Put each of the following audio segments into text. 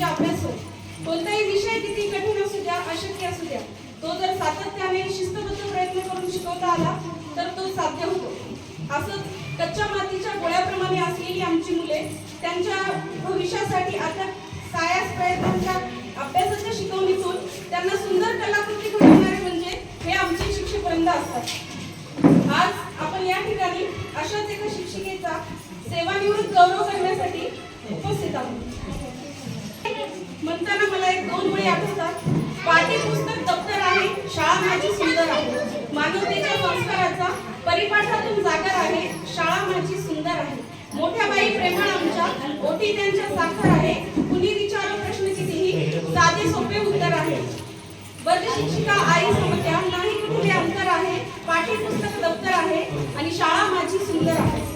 करणे म्हणजे अभ्यास कोणताही विषय किती कठीण असू द्या अशक्य असू द्या तो जर सातत्याने शिस्तबद्ध प्रयत्न करून शिकवता आला तर तो साध्य होतो. असंच कच्च्या मातीच्या गोळ्याप्रमाणे असलेली आमची मुले त्यांच्या भविष्यासाठी आता सायास प्रयत्नांच्या अभ्यासाच्या शिकवणीतून त्यांना सुंदर कलाकृती घडवणारे म्हणजे हे आमचे शिक्षक वृंद असतात. आज आपण या ठिकाणी अशाच एका शिक्षिकेचा सेवानिवृत्त गौरव करण्यासाठी उपस्थित आहोत. म्हणताना मला एक दोन मुळे आठवतात. पाठ्यपुस्तक दप्तर आहे शाळा माझी सुंदर आहे. मानवतेच्या संस्काराचा परिपाठातून जागर आहे शाळा माझी सुंदर आहे. मोठ्या बाई प्रेमळ आमच्या ओटी त्यांच्या साखर आहे. कुणी विचारो प्रश्न कितीही साधे सोपे उत्तर आहे. वर्ग शिक्षिका आई समत्या नाही कुठे अंतर आहे. पाठ्यपुस्तक दप्तर आहे आणि शाळा माझी सुंदर आहे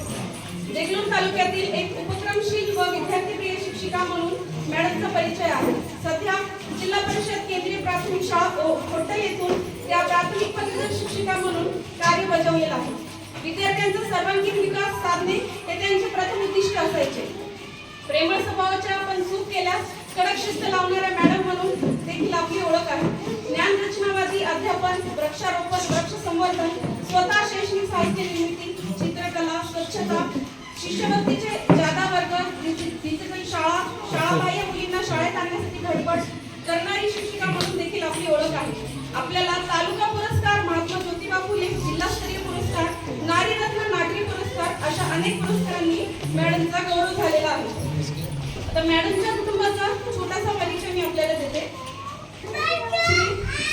देगलूर तालुक्यातील एक उपक्रमशील व विद्यार्थीप्रिय शिक्षिका म्हणून मॅडमचा परिचय आहे सध्या जिल्हा परिषद शिक्षा प्राथमिक शाळा येथून त्या प्राथमिक पदवीधर शिक्षिका म्हणून कार्य बजावलेलं आहे. विद्यार्थ्यांचा सर्वांगीण विकास साधणे हे त्यांचे प्रथम उद्दिष्ट असायचे. प्रेमळ स्वभावाच्या आपण चूक केल्यास कडक शिस्त लावणाऱ्या मॅडम म्हणून देखील आपली ओळख आहे. ज्ञान रचनावादी अध्यापन वृक्षारोपण वृक्ष संवर्धन स्वतः शैक्षणिक साहित्य निर्मिती चित्रकला स्वच्छता शिष्यवृत्तीचे जादा वर्ग डिजिटल शाळा शाळाबाह्य मुलींना शाळेत आणण्यासाठी धडपड करणारी शिक्षिका म्हणून देखील ओळख आहे. आपल्याला तालुका पुरस्कार महात्मा ज्योतिबा फुले जिल्हास्तरीय पुरस्कार नारीरत्न नागरी पुरस्कार अशा अनेक पुरस्कारांनी मॅडमचा गौरव झालेला आहे. तर मॅडमच्या कुटुंबाचा छोटासा परिचय मी आपल्याला देते.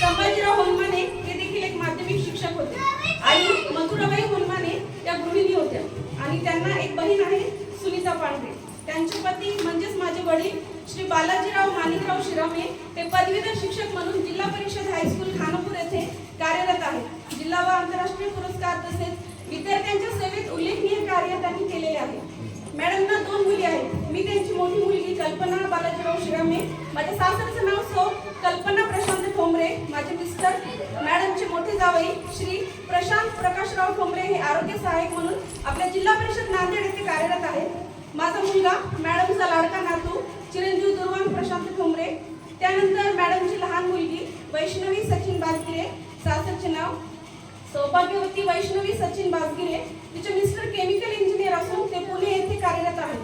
संभाजीराव होनमाने हे देखील एक माध्यमिक शिक्षक होते. आई मथुराबाई होनमाने त्या गृहिणी होत्या आणि त्यांना एक बहीण आहे सुनीता पांढरे. त्यांचे पती म्हणजेच माझे वडील श्री बालाजीराव माणिकराव शिरामे हे पदवीधर शिक्षक म्हणून जिल्हा परिषद हायस्कूल खानापूर येथे कार्यरत आहेत. जिल्हा व आंतरराष्ट्रीय पुरस्कार तसेच विद्यार्थ्यांच्या सेवेत उल्लेखनीय कार्य त्यांनी केलेले आहे. मॅडमना दोन मुली आहेत. मी त्यांची मोठी मुलगी कल्पना बालाजीराव शिरामे माझ्या सासरचं नाव सौ कल्पना प्रशांत ठोंबरे माझे मिस्टर मॅडमचे मोठे जावई श्री प्रशांत प्रकाशराव ठोंबरे हे आरोग्य सहाय्यक म्हणून आपल्या जिल्हा परिषद नांदेड येथे कार्यरत आहेत. माझा मुलगा मॅडमचा लाडका नातू चिरंजीव दुर्वान प्रशांत ठोंबरे त्यानंतर मॅडमची लहान मुलगी वैष्णवी सचिन बाजगिरे सासरचे नाव सौभाग्यवती वैष्णवी सचिन बाजगिरे तिचे मिस्टर केमिकल इंजिनियर असून ते पुणे येथे कार्यरत आहेत.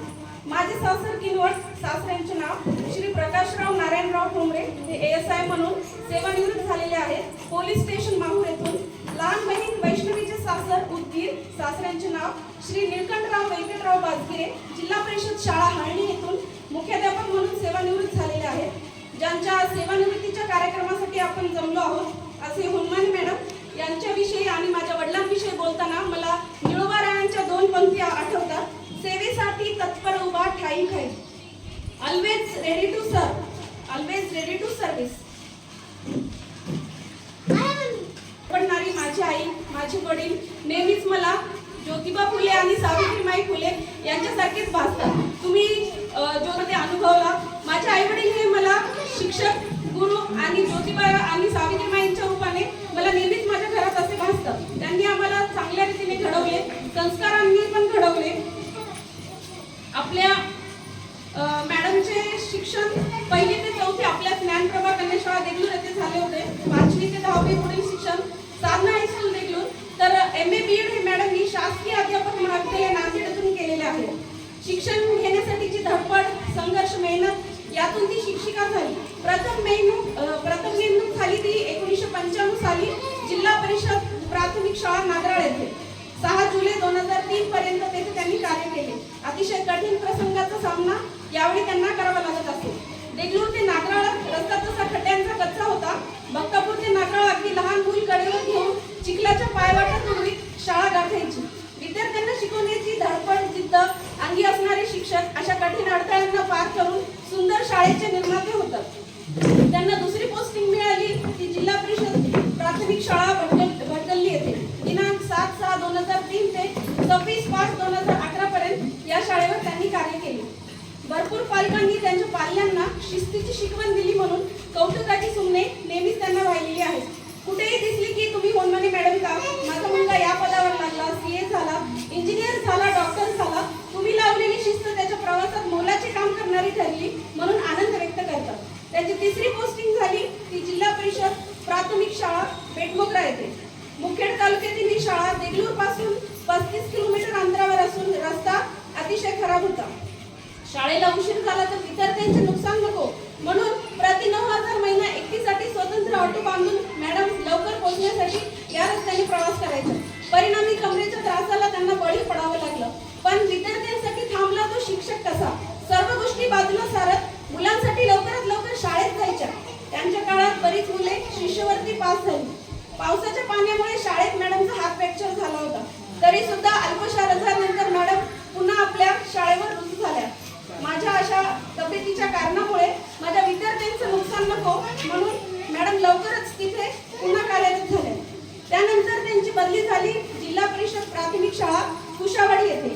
माझे सासर किनवट सासऱ्यांचे नाव श्री प्रकाशराव नारायणराव ठोंबरे हे एस आय म्हणून सेवानिवृत्त झालेले आहेत. पोलीस स्टेशन माहूर येथून लहान बहीण वैष्णवीचे सासर उदगीर सासऱ्यांचे नाव श्री निळकंठराव व्यंकटराव बाजगिरे जिल्हा परिषद शाळा हळणी येथून मुख्याध्यापक म्हणून सेवानिवृत्त झालेले आहेत. ज्यांच्या सेवानिवृत्तीच्या कार्यक्रमासाठी आपण जमलो आहोत असे हुनमान मॅडम यांच्याविषयी आणि माझ्या वडिलांविषयी बोलताना मला निळोबारायांच्या दोन पंक्ती आठवतात. सेवेसाठी तत्पर उभा ठाई खाई always ready to serve always ready to service पडणारी माझी आई माझे वडील नेहमीच मला ज्योतिबा फुले आणि सावित्रीमाई फुले यांच्यासारखेच भासतात. तुम्ही अं, जो ते अनुभवला माझे आई वडील हे मला शिक्षक गुरु आणि ज्योतिबा आणि सावित्रीमाईंच्या रूपाने मला नेहमीच माझ्या घरात असे भासतं. त्यांनी आम्हाला चांगल्या रीतीने घडवले संस्कारांनी पण घडवले. आपल्या मॅडमचे शिक्षण पहिली ते चौथी आपल्या ज्ञानप्रभा कन्याशाळा देगलूर येथे झाले होते. पाचवी ते दहावी पुढील शिक्षण साधना हायस्कूल देगलूर. तर एम ए बी एड हे मॅडम ही शासकीय अध्यापक महाविद्यालय नांदेड येथून केलेले आहे शिक्षण घेण्यासाठीची धडपड संघर्ष मेहनत यातून ती शिक्षिका झाली. प्रथम नेमणूक प्रथम नेमणूक झाली ती एकोणीसशे पंच्याण्णव साली जिल्हा परिषद प्राथमिक शाळा नागराळ येथे. सहा जुलै दोन हजार तीन पर्यंत तेथे त्यांनी कार्य केले. अतिशय कठीण प्रसंगाचा सामना यावेळी त्यांना करावा लागत असे. देगलूर ते नागराळ रस्ता तसा खड्ड्यांचा कच्चा होता. भक्तापूर ते नागराळ अगदी लहान मूल कडेवर घेऊन चिखलाच्या पायवाटात उडवीत शाळा गाठायची. विद्यार्थ्यांना शिकवण्याची धडपड पालकांनी त्यांच्या पाल्यांना शिस्तीची शिकवण दिली म्हणून कौतुकाची सुमने नेहमीच त्यांना राहिलेली आहे कुठेही दिसली की तुम्ही होनमाने मॅडम का? माझा मुलगा या पदावर लागला सी ए झाला इंजिनियर झाला डॉक्टर झाला. तुम्ही लावलेली शिस्त त्याच्या प्रवासात मोलाचे काम करणारी ठरली म्हणून आनंद व्यक्त करतात. त्याची तिसरी पोस्टिंग झाली ती जिल्हा परिषद प्राथमिक शाळा बेटमोगरा येथे. मुखेड तालुक्यातील ही शाळा देगलूरपासून पस्तीस किलोमीटर अंतरावर असून रस्ता अतिशय खराब होता. शाळेला उशीर झाला तर विद्यार्थ्यांचे नुकसान नको. म्हणून प्रति नऊ हजार महिना एकटीसाठी स्वतंत्र ऑटो बांधून मॅडम लवकर पोहोचण्यासाठी या रस्त्याने प्रवास करायचा. परिणामी कमरेच्या त्रासाला त्यांना बळी पडावं लागलं. पण विद्यार्थ्यांसाठी थांबला तो शिक्षक कसा? सर्व गोष्टी बाजूला सारत मुलांसाठी लवकरात लवकर शाळेत जायच्या. त्यांच्या काळात बरीच मुले शिष्यवृत्ती पास झाली. पावसाच्या पाण्यामुळे शाळेत मॅडमचा हात फ्रॅक्चर झाला होता. तरी सुद्धा अल्पशा रजानंतर मॅडम पुन्हा आपल्या शाळेवर रुजू झाल्या माझ्या अशा तब्येतीच्या कारणामुळे माझ्या विद्यार्थ्यांचं नुकसान नको म्हणून मॅडम लवकरच तिथे पुन्हा कार्यरत झाले त्यानंतर त्यांची बदली झाली. जिल्हा परिषद प्राथमिक शाळा कुशावाडी येथे.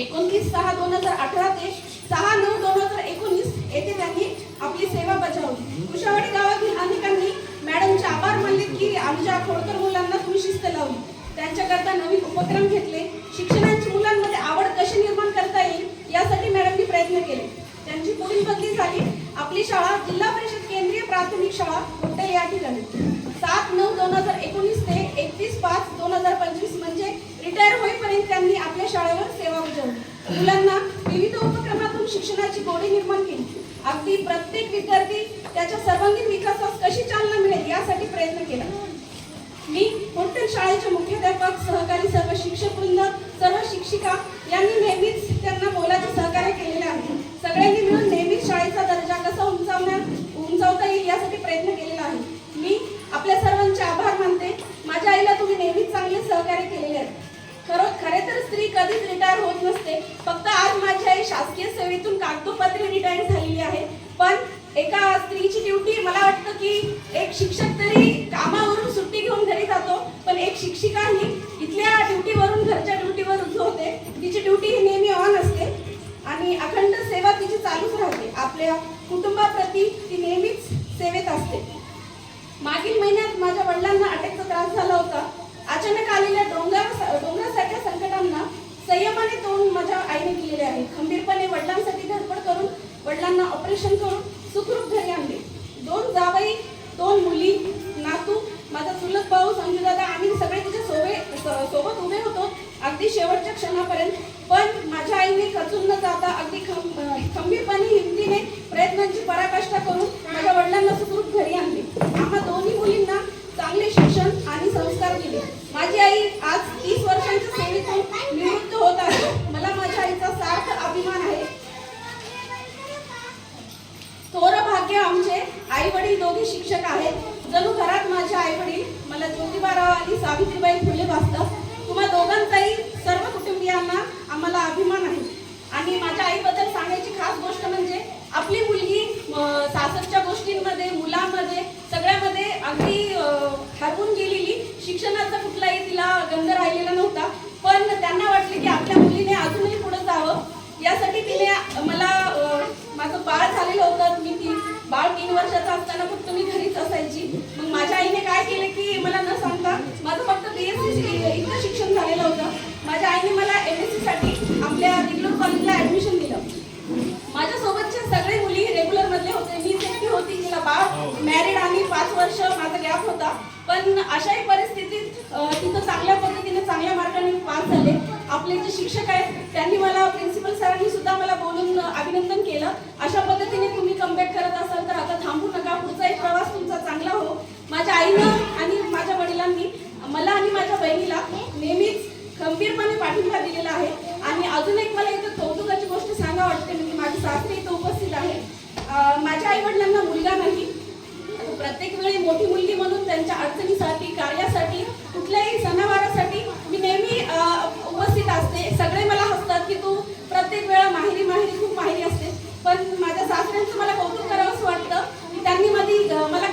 एकोणतीस सहा दोन हजार अठरा ते सहा नऊ दोन हजार एकोणीस येथे त्यांनी आपली सेवा बजावली. कुशावाडी गावातील अनेकांनी मॅडमचे आभार मानले की अनुजा खोडकर मुलांना तुम्ही शिस्त लावली. त्यांच्याकरता नवीन उपक्रम घेतले. शिक्षणाची मुलांमध्ये आवड कशी निर्माण करता येईल यासाठी मॅडमनी प्रयत्न केले. त्यांची पुढील बदली झाली. आपली शाळा जिल्हा परिषद प्राथमिक शाळा होटेल या ठिकाणी? सात नऊ दोन हजार एकोणीस ते एकतीस पाच दोन हजार पंचवीस म्हणजे रिटायर होईपर्यंत त्यांनी आपल्या शाळेवर सेवा बजावली मुलांना विविध उपक्रमातून शिक्षणाची गोडी निर्माण केली. अगदी प्रत्येक विद्यार्थी त्याच्या सर्वांगीण विकासास कशी चालना मिळेल यासाठी प्रयत्न केला. मी हॉटेल शाळेचे मुख्याध्यापक सहकारी सर्व शिक्षक वृंद सर्व शिक्षिका यांनी एका स्त्रीची ड्युटी मला वाटतं की एक शिक्षक तरी कामावरून सुट्टी घेऊन घरी जातो. पण एक शिक्षिका ही इथल्या ड्युटीवरून घरच्या ड्युटीवर रुजू होते. तिची ड्युटी ही नेहमी ऑन असते. आणि अखंड सेवा तिची चालूच राहते. आपल्या कुटुंबाप्रती ती नेहमीच सेवेत असते. मागील महिन्यात माझ्या वडिलांना अटॅकचा त्रास झाला होता. अचानक आलेल्या डोंगर डोंगरासारख्या संकटांना संयमाने तोंड माझ्या आईने केलेले आहे. खंबीरपणे वडिलांसाठी धडपड करून वडिलांना ऑपरेशन करून सुखरूप घरी आणले. दोन जावई दोन मुली नातू माझा चुलत भाऊ संजूदादा आम्ही सगळे तिच्या सोबे स- सोबत उभे होतो अगदी शेवटच्या क्षणापर्यंत. पण माझ्या आईने खचून न जाता अगदी खं- खंबीरपणे हिमतीने प्रयत्नांची पराकाष्ठा करून माझ्या वडिलांना सुखरूप घरी आणले. आम्हा दोन्ही मुलींना चांगले शिक्षण आणि संस्कार दिले माझी आई आज तीस वर्षांच्या सेवेतून निवृत्त होत आहे मला माझ्या आईचा सार्थ अभिमान आहे थोर भाग्य आमचे आई वडील दोघे शिक्षक आहेत जणू घरात माझे आई वडील मला ज्योतिबाराव आणि सावित्रीबाई फुले वाचतात तुम्हा दोघांचाही सर्व कुटुंबियांना आम्हाला अभिमान आहे आणि माझ्या आईबद्दल सांगायची खास गोष्ट म्हणजे आपली मुलगी अं, गोष्टींमध्ये मुलांमध्ये सगळ्यामध्ये अगदी हरवून गेलेली. शिक्षणाचा कुठलाही तिला गंध राहिलेला नव्हता. पण त्यांना वाटले की आपल्या मुलीने अजूनही पुढे जावं. यासाठी तिने मला माझं बाळ झालेलं होतं. मी ती बाळ तीन वर्षाचा असताना फक्त मी घरीच असायची. मग माझ्या आईने काय केलं की मला न सांगता माझं फक्त बी एस सी इतकं शिक्षण झालेलं होतं माझ्या आईने मला एम एस सीसाठी आपल्या दिगलूर कॉलेजला ऍडमिशन दिलं माझ्या सोबतच्या सगळे मुली रेग्युलर मधले होते मी एकटी होती तिला बाळ मॅरिड आणि पाच वर्ष माझा गॅप होता पण अशाही परिस्थितीत तिथं चांगल्या पद्धतीने चांगल्या मार्गाने पास झाले. आपले जे शिक्षक आहेत त्यांनी मला प्रिन्सिपल सरांनी सुद्धा मला बोलून अभिनंदन केलं. अशा पद्धतीने तुम्ही कमबॅक करत असाल तर आता थांबू नका. पुढचा एक प्रवास तुमचा चांगला हो. माझ्या आईनं आणि माझ्या वडिलांनी मला आणि माझ्या बहिणीला नेहमीच खंबीरपणे पाठिंबा दिलेला आहे. आणि अजून एक मला इथं कौतुकाची गोष्ट सांगा वाटते. म्हणजे माझे सासरे इथं उपस्थित आहे. माझ्या आई वडिलांना मुलगा नाही. प्रत्येक वेळी मोठी मुलगी म्हणून त्यांच्या अडचणीसाठी कार्यासाठी कुठल्याही सणावारासाठी मी नेहमी उपस्थित असते. सगळे मला हसतात की तू प्रत्येक वेळा माहेरी माहेरी खूप माहिरी असते पण माझ्या सासऱ्यांचं मला कौतुक करावंसं वाटतं की त्यांनी मधी मला